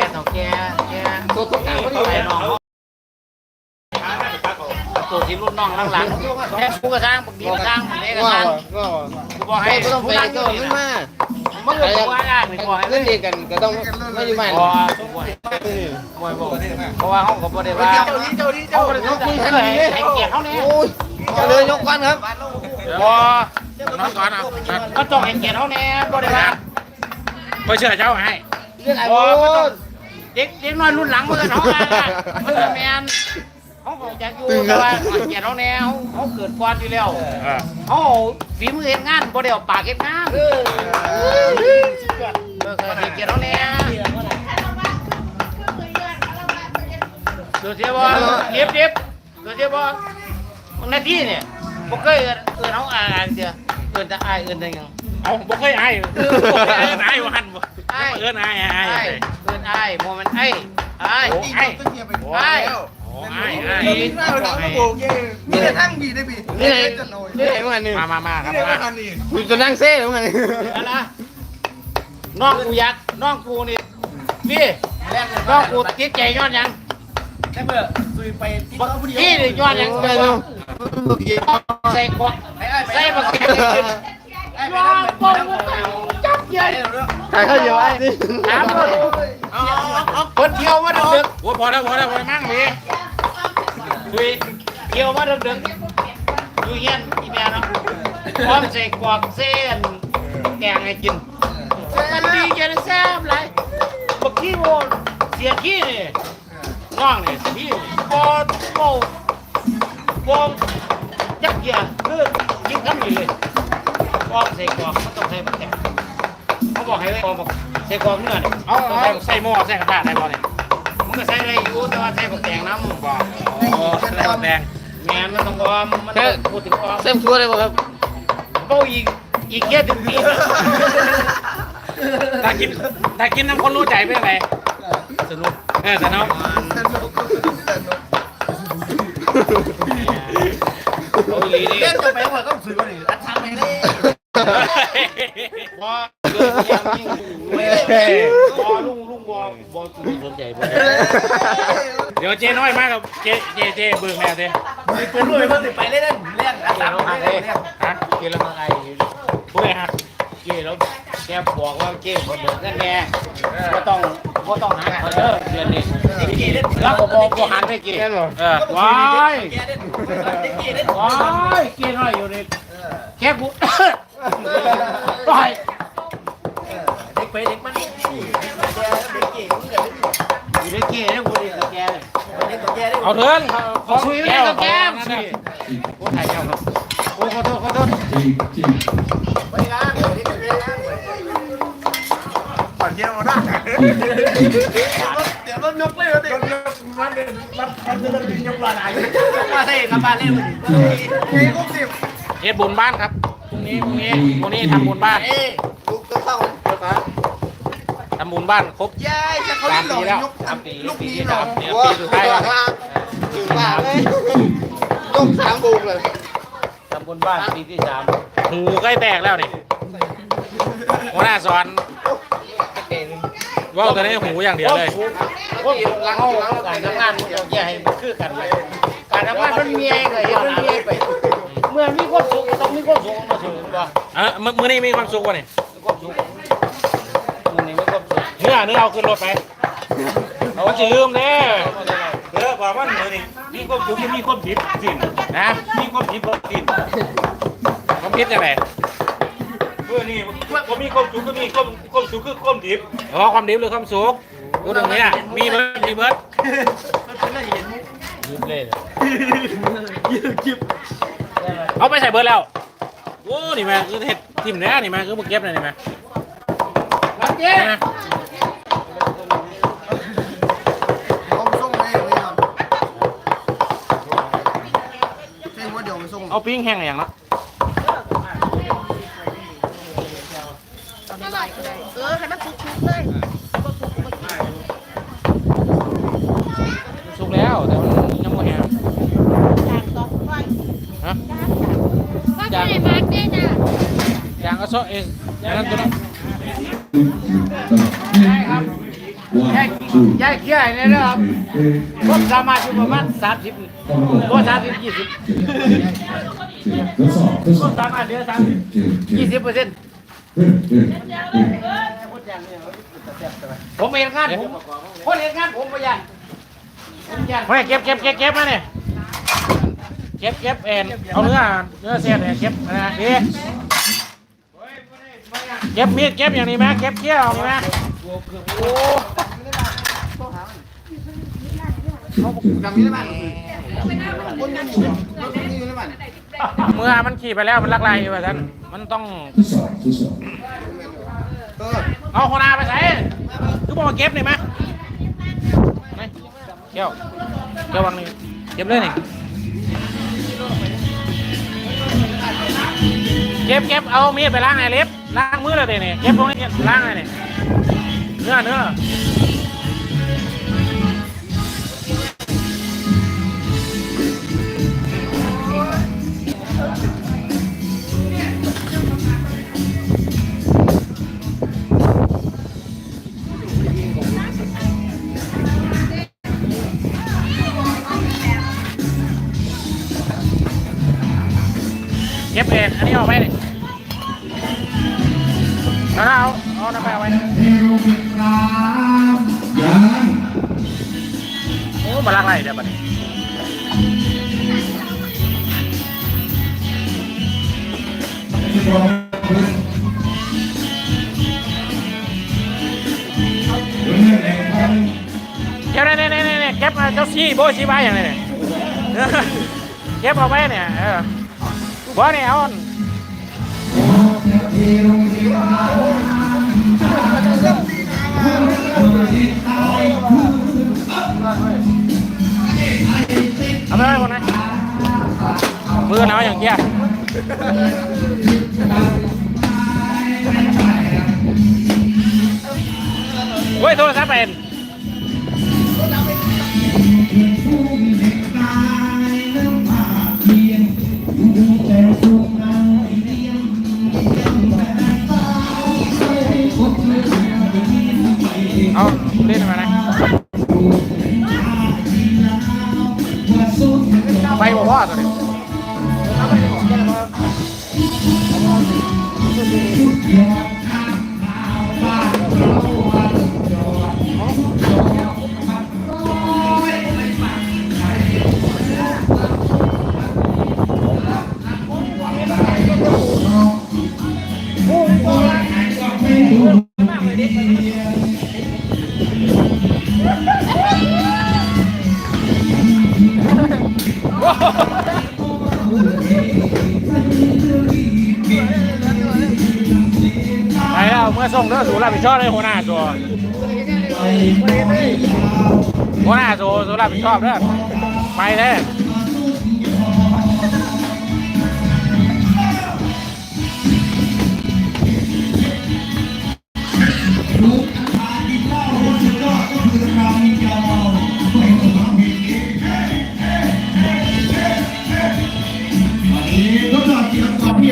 ก่เฒ่าแก่แก่ตัวตัวกลางก็อยู่ไอ้น้องตัวที่รุ่นน้องหลังๆแค่กูกระซังปกติกระซังเล็กระซังก็กูบอกให้ก็ต้องไปก็ยู่ไม่นี่มามึงก็บอกว่าอ่านไม่บอกให้เล่นดีกันก็ต้องไม่อยู่บ้านพอมวยบอกเพราะว่าเขาก็บ่ได้ว่าเขาก็เลยต้องคุยให้ให้เกียรติเขาเนี่ยโอ้ยเอาเลยยกกันครับพอน้องก่อนอะก็ต้องให้เกียรติเขาเนี่ยบ่ได้ว่าไปเชื่อเจ้าให้เรื่องอ้พโอ้อก็ต้อง เด็กเด็กน้อยรุ่นหลังเมื่อกันเขาอะเพื่อแมนเขาบอกจะอยู่แต่ว่าให้เกียรติเขาเนี่ยเขาเขาเกิดก่อนอยู่แล้วเออเขาเอาฝีมือเฮ็ดงานบ่ได้เอาปากเฮ็ดงานเออเออให้เกียรติเขาเนี่ยดูเสียบ่เรียบเรียบดูเสียบ่บางนาทีเนี่ยบ่เคยเอิ้นเอิ้นเขาอ่านเสียเอิ้นแต่อายเอิ้นแต่หยังเอาบ่เคยอายเออบ่เคยอายอายวันบ่ อายเอิ้นอายอายอายอายเอิ้นอายบ่แม่นไอ้อายโอ้อายอายโอ้อายอายมีแต่ทั้งบีได้บีนี่ไหนนี่ไหนเมื่อวานนี้มามามาครับนี่มาได้ทันนี่คุณจะนั่งเซ่เมื่อวานนี้อันนะน้องกูอยากน้องกูนี่พี่น้องกูติดใจย้อนหยังแค่เมื่อซุยไปที่บักเขาผู้เดียวพี่นี่ย้อนหยังไปดูใส่กวาไปไอ้ไปใส่บักเก็ตไอ้ไปย้อนปงจั บใหญ่ถ่ายข้าวเหนียอะไอ้นี่ถามเลยเอาเอาเพิ่นเที่ยวมาดึกโอ้พอแล้วพอแล้วพอแล้วมั่งพี่ๆคุยเที่ยวมาดึกๆอยู่เฮียนอีแม่เนาะพร้อมใส่กวากเส้นแกงให้กินมันดีจะได้แซ่บหลายบักขี้โมเสียขี้นี่น้องนี่เสียขี้นี่บ่บ่บ่จักเกียคือกินคำนี้เลยพร้อมใส่กวากมันต้องใส่บักแกง บอกให้ไว้พร้อมบักใส่กวากเนื้อนี่เอาเอาใส่หม้อใส่กระทะได้บ่เนี่ยมันก็ใส่ได้อยู่แต่ว่าใส่บักแตงน้ำบอกโอ้ใส่แดง แม่นมันต้องออมมันต้องพูดถึงออมเส้นชัวเลยป่ะครับเบ้าอีกอีกแค่ถึงปีถ้ากินถ้ากินน้ำคนรู้ใจเป็นไงสนุกเออแต่น้องเบ้าอีนี่เล่นจะไปหัวก็สื่อว่านี่รัดทำไม่ได้ พอเรื่องยังยิ่งพอลุงลุงบอบอสนใจบ่เดี๋ยวเจน้อยมากกับเจเจเจเบิ่งแม่เจ๊มีปืนด้วยมันติดไปเล่นเล่นเล่นรัดทำไม่ได้เล่นฮะเกล้มาไอ้ผู้ใดหักเก้แล้วแกบอกว่าเก้คนเดิมนั่นแน่ก็ต้องก็ต้องหาคนเด้อเดือนนี้แล้วก็บอกกูหันไปเก้แค่หรอเออว้ายว้ายเก้น้อยอยู่นี่แค่กู ปล่อยเด็กไปเด็กมันเด็กเก๋อยู่ในเก้แล้วกูนี่กับแกเลยเด็กตัวแกได้เอาเถินขอคุยไม่ได้กับแกมสิโอ้ถ่ายเจ้าครับโอ้ขอโทษขอโทษไปงานเด็กเด็กก่อนเที่ยวนะเดี๋ยวรถยกเลยเด็กมันเป็นมันมันจะเป็นยกลาไหนมาได้กับบ้านเล่นเฮ้ยกุ้งสิบเฮ็ดบุญบ้านครับพรุ่ง นี้พรุ่งนี้พรุ่งนี้ทำบุญบ้านเอ้ลูกก็เข้าทำบุญบ้านครบยายจะเขาสาเล่มนหลอปีกแล้วยกสามปีลูกปีนี้ที่หรสาอมเนี่ยว้าปีสุดท้ายแล้วถึงบ้านเลยยกสามบุกเลย ทำบุญบ้านปีที่สามหูใกล้แตกแล้วนี่หัวหน้าสอนว่าวตัวนี้หูอย่างเดียวเลย พวกเราการทำงานมันต้องแยกให้มันคือกันเลยการทำงานมันมีไอ้ก็เห็นมันมีไอ้ไปเมื่อมีความสุขก็ต้องมีความสุขมาสู่บ่เออมื้อมื้อนี้มีความสุขวะนี่มีความสุขมันนี่มีความสุขเนื้อเนื้อเอาขึ้นรถไปเขาจะลืมเด้เด้อบอกว่ามื้อนี้มีความสุขมีความผิดสินะมีความผิดบ่ผิดความผิดจังไดเมื่อนี่ผมมีความสุขก็มีความความสุขคือความดิบอ๋อความดิบหรือความสุขพูดตรงนี้อะมีเบิร์ดมีเบิร์ดยืมเลย เอาไปใส่เบิร์ดแล้ว โอ้นี่แม่คือเห็ดทิมเนี้ยนี่แม่คือมาเก็บเลยนี่แม่รับเจ๊นะผมส่งให้เลยครับใช่ว่าเดี๋ยวไปส่งเอาปิ้งแห้งอย่างละอร่อยเลยเออให้มันทุกๆเลย สุกแล้วแต่มันยังไม่แห้ง จางต่อไป ฮะว่าจะได้มาร์กได้นะยางก็ซอเองยางนั้นตัวนั้นได้ครับแยกแยกเขี้ยเนี่ยนะครับผมสามารถอยู่ประมาณสามสิบตัวสามสิบยี่สิบผมสามารถเหลือสามสิบยี่สิบเปอร์เซ็นต์ผมเห็นงานผมคนเห็นงานผมไปยัดผมยันไม่เก็บเก็บเก็บเก็บมาเนี่ย เก็บเก็บเอ็นเอาเนื้อเนื้อเส้นเนี่ยเก็บนะดีเก็บมีดเก็บอย่างนี้ไหมเก็บเขี้ยวอย่างนี้ไหมโอ้จำยังอยู่รถนี่อยู่ในบ้านเมื่อมันขี่ไปแล้วมันลักไล่อยู่ว่าท่านมันต้องเอาโคนาไปใส่คือบอกมาเก็บนี่ไหมเขี้ยวเขี้ยววางนี่เก็บเลยนี่ ก็บเก็บเอามีดไปล้างไอ้เล็บล้างมือเลยเดี๋ยวนี้เก็บพวกนี้ล้างไอ้นี่เนื้อเนื้อเก็บเอ งอันนี้เอาไปเลยเอาเอาเอาน้ำไปเอาไว้โอ้มาลักไรเดี๋ยวบัดนี้เก็บเนี่ยเนี่ยเนี่ยเนี่ยเก็บเจ้าซี่โบซี่ใบอย่างนี้เนี่ยเก็บเอาไว้เนี่ย เออบ่เนี่ยเอาอันเอา บอกว่าตอนนี้ไป ส่งเด้อสูรับผิดชอบเลยหัวหน้าตัวหัวหน้าตัวสูรับผิดชอบเด้อไปเลย